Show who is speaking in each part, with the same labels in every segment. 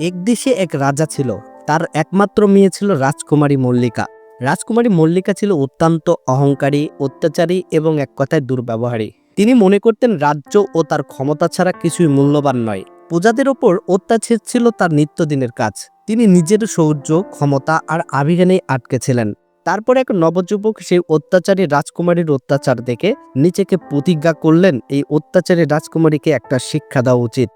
Speaker 1: এক দেশে এক রাজা ছিল। তার একমাত্র মেয়ে ছিল রাজকুমারী মল্লিকা। রাজকুমারী মল্লিকা ছিল অত্যন্ত অহংকারী, অত্যাচারী এবং এক কথায় দুর্ব্যবহারী। তিনি মনে করতেন রাজ্য ও তার ক্ষমতা ছাড়া কিছুই মূল্যবান নয়। প্রজাদের ওপর অত্যাচার ছিল তার নিত্যদিনের কাজ। তিনি নিজের শৌর্য, ক্ষমতা আর আভিযানেই আটকে ছিলেন। তারপর এক নবযুবক সেই অত্যাচারী রাজকুমারীর অত্যাচার দেখে নিজেকে প্রতিজ্ঞা করলেন, এই অত্যাচারী রাজকুমারীকে একটা শিক্ষা দেওয়া উচিত।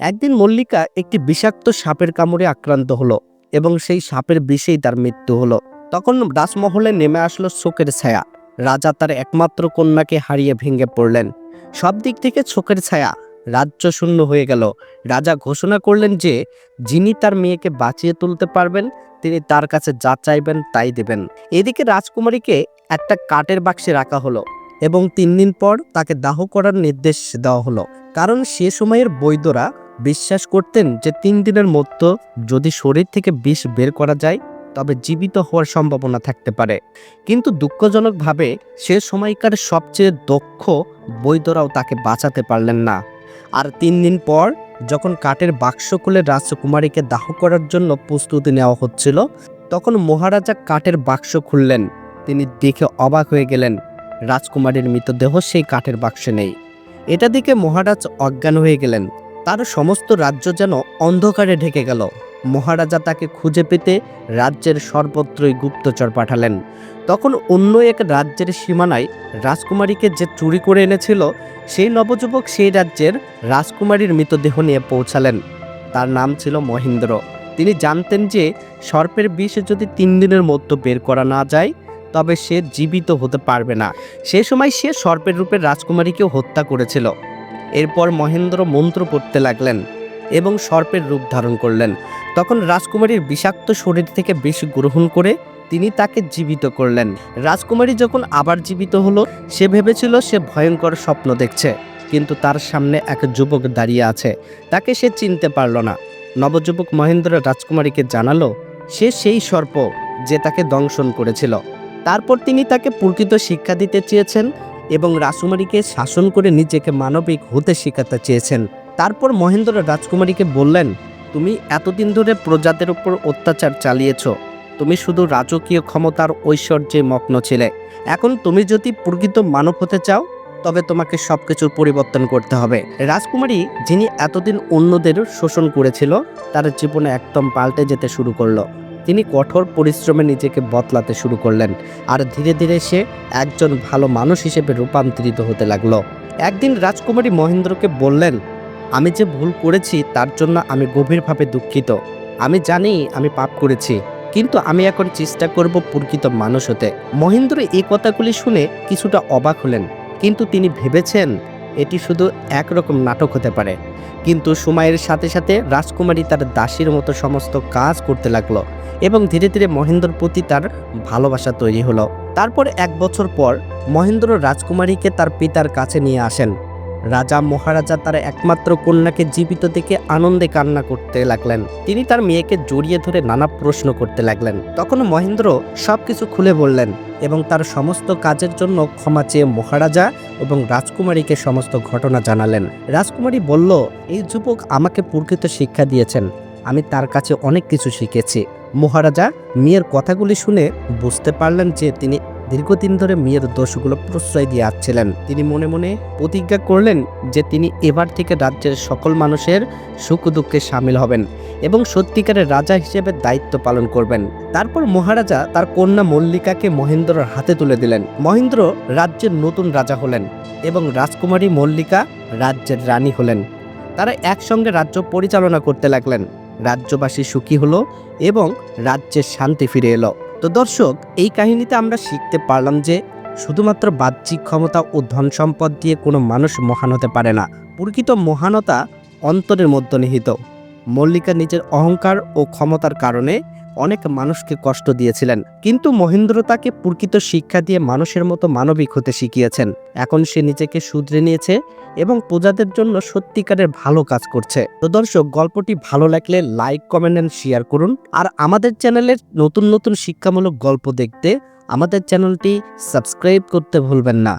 Speaker 1: একদিন মল্লিকা একটি বিষাক্ত সাপের কামড়ে আক্রান্ত হলো এবং সেই সাপের বিষেই তার মৃত্যু হলো। তখন রাজমহলে নেমে আসলো শোকের ছায়া। রাজা তার একমাত্র কন্যাকে হারিয়ে ভেঙে পড়লেন। সব দিক থেকে শোকের ছায়া। রাজ্য শূন্য হয়ে গেল। রাজা ঘোষণা করলেন যে, যিনি তার মেয়েকে বাঁচিয়ে তুলতে পারবেন, তিনি তার কাছে যা চাইবেন তাই দেবেন। এদিকে রাজকুমারীকে একটা কাঠের বাক্সে রাখা হলো এবং তিন দিন পর তাকে দাহ করার নির্দেশ দেওয়া হলো। কারণ সে সময়ের বৈদ্যরা বিশ্বাস করতেন যে তিন দিনের মধ্যে যদি শরীর থেকে বিষ বের করা যায়, তবে জীবিত হওয়ার সম্ভাবনা থাকতে পারে। কিন্তু দুঃখজনকভাবে সে সময়কার সবচেয়ে দক্ষ বৈদ্যরাও তাকে বাঁচাতে পারলেন না। আর তিন দিন পর যখন কাঠের বাক্স খুলে রাজকুমারীকে দাহ করার জন্য প্রস্তুতি নেওয়া হচ্ছিল, তখন মহারাজা কাঠের বাক্স খুললেন। তিনি দেখে অবাক হয়ে গেলেন, রাজকুমারীর মৃতদেহ সেই কাঠের বাক্সে নেই। এটা দেখে মহারাজ অজ্ঞান হয়ে গেলেন। তার সমস্ত রাজ্য যেন অন্ধকারে ঢেকে গেল। মহারাজা তাকে খুঁজে পেতে রাজ্যের সর্বত্রই গুপ্তচর পাঠালেন। তখন অন্য এক রাজ্যের সীমানায় রাজকুমারীকে যে চুরি করে এনেছিল, সেই নবযুবক সেই রাজ্যের রাজকুমারীর মৃতদেহ নিয়ে পৌঁছালেন। তার নাম ছিল মহেন্দ্র। তিনি জানতেন যে সর্পের বিষ যদি তিন দিনের মধ্যে বের করা না যায়, তবে সে জীবিত হতে পারবে না। সে সময় সে সর্পের রূপে রাজকুমারীকেও হত্যা করেছিল। এরপর মহেন্দ্র মন্ত্র পড়তে লাগলেন এবং সর্পের রূপ ধারণ করলেন। তখন রাজকুমারীর বিষাক্ত শরীর থেকে বিষ গ্রহণ করে তিনি তাকে জীবিত করলেন। রাজকুমারী যখন আবার জীবিত হলো, সে ভেবেছিল সে ভয়ঙ্কর স্বপ্ন দেখছে, কিন্তু তার সামনে এক যুবক দাঁড়িয়ে আছে। তাকে সে চিনতে পারল না। নবযুবক মহেন্দ্র রাজকুমারীকে জানালো, সে সেই সর্প যে তাকে দংশন করেছিল। তারপর তিনি তাকে প্রকৃত শিক্ষা দিতে চেয়েছেন এবং রাজকুমারীকে শাসন করে নিজেকে মানবিক হতে শেখাতে চেয়েছেন। তারপর মহেন্দ্র রাজকুমারীকে বললেন, তুমি এতদিন ধরে প্রজাদের উপর অত্যাচার চালিয়েছ। তুমি শুধু রাজকীয় ক্ষমতার ঐশ্বর্যে মগ্ন ছিলে। এখন তুমি যদি প্রকৃত মানব হতে চাও, তবে তোমাকে সবকিছুর পরিবর্তন করতে হবে। রাজকুমারী, যিনি এতদিন অন্যদের শোষণ করেছিল, তার জীবনে একদম পাল্টে যেতে শুরু করল। তিনি কঠোর পরিশ্রমে নিজেকে বদলাতে শুরু করলেন। আর ধীরে ধীরে সে একজন ভালো মানুষ হিসেবে রূপান্তরিত হতে লাগল। একদিন রাজকুমারী মহেন্দ্রকে বললেন, আমি যে ভুল করেছি, তার জন্য আমি গভীরভাবে দুঃখিত। আমি জানি আমি পাপ করেছি, কিন্তু আমি এখন চেষ্টা করব প্রকৃত মানুষ হতে। মহেন্দ্র এই কথাগুলি শুনে কিছুটা অবাক হলেন, কিন্তু তিনি ভেবেছেন এটি শুধু একরকম নাটক হতে পারে। কিন্তু সময়ের সাথে সাথে রাজকুমারী তার দাসীর মতো সমস্ত কাজ করতে লাগল এবং ধীরে ধীরে মহেন্দ্রর প্রতি তার ভালোবাসা তৈরি হলো। তারপর এক বছর পর মহেন্দ্র রাজকুমারীকে তার পিতার কাছে নিয়ে আসেন। রাজা মহারাজা তার একমাত্র কন্যাকে জীবিত দেখে আনন্দে কান্না করতে লাগলেন। তিনি তার মেয়েকে জড়িয়ে ধরে নানা প্রশ্ন করতে লাগলেন। তখন মহেন্দ্র সবকিছু খুলে বললেন এবং তার সমস্ত কাজের জন্য ক্ষমা চেয়ে মহারাজা এবং রাজকুমারীকে সমস্ত ঘটনা জানালেন। রাজকুমারী বলল, এই যুবক আমাকে প্রকৃত শিক্ষা দিয়েছেন। আমি তার কাছে অনেক কিছু শিখেছি। মহারাজা, মেয়ের কথাগুলি শুনে বুঝতে পারলেন যে তিনি দীর্ঘদিন ধরে মেয়ের দোষগুলো প্রশ্রয় দিয়ে আসছিলেন। তিনি মনে মনে প্রতিজ্ঞা করলেন যে তিনি এবার থেকে রাজ্যের সকল মানুষের সুখ দুঃখে সামিল হবেন এবং সত্যিকারের রাজা হিসেবে দায়িত্ব পালন করবেন। তারপর মহারাজা তার কন্যা মল্লিকাকে মহেন্দ্রর হাতে তুলে দিলেন। মহেন্দ্র রাজ্যের নতুন রাজা হলেন এবং রাজকুমারী মল্লিকা রাজ্যের রানী হলেন। তারা একসঙ্গে রাজ্য পরিচালনা করতে লাগলেন। রাজ্যবাসী সুখী হলো এবং রাজ্যের শান্তি ফিরে এলো। তো দর্শক, এই কাহিনীতে আমরা শিখতে পারলাম যে শুধুমাত্র বাহ্যিক ক্ষমতা ও ধন সম্পদ দিয়ে কোনো মানুষ মহান হতে পারে না। প্রকৃত মহানতা অন্তরের মধ্যে নিহিত। মল্লিকা নিজের অহংকার ও ক্ষমতার কারণে অনেক মানুষকে কষ্ট দিয়েছিলেন। কিন্তু মহেন্দ্র তাকে প্রকৃত শিক্ষা দিয়ে মানুষের মতো মানবিক হতে শিখিয়েছেন। এখন সে নিজেকে শুধরে নিয়েছে এবং প্রজাদের জন্য সত্যিকারের ভালো কাজ করছে। তো দর্শক, গল্পটি ভালো লাগলে লাইক, কমেন্ট এন্ড শেয়ার করুন। আর আমাদের চ্যানেলের নতুন নতুন শিক্ষামূলক গল্প দেখতে আমাদের চ্যানেলটি সাবস্ক্রাইব করতে ভুলবেন না।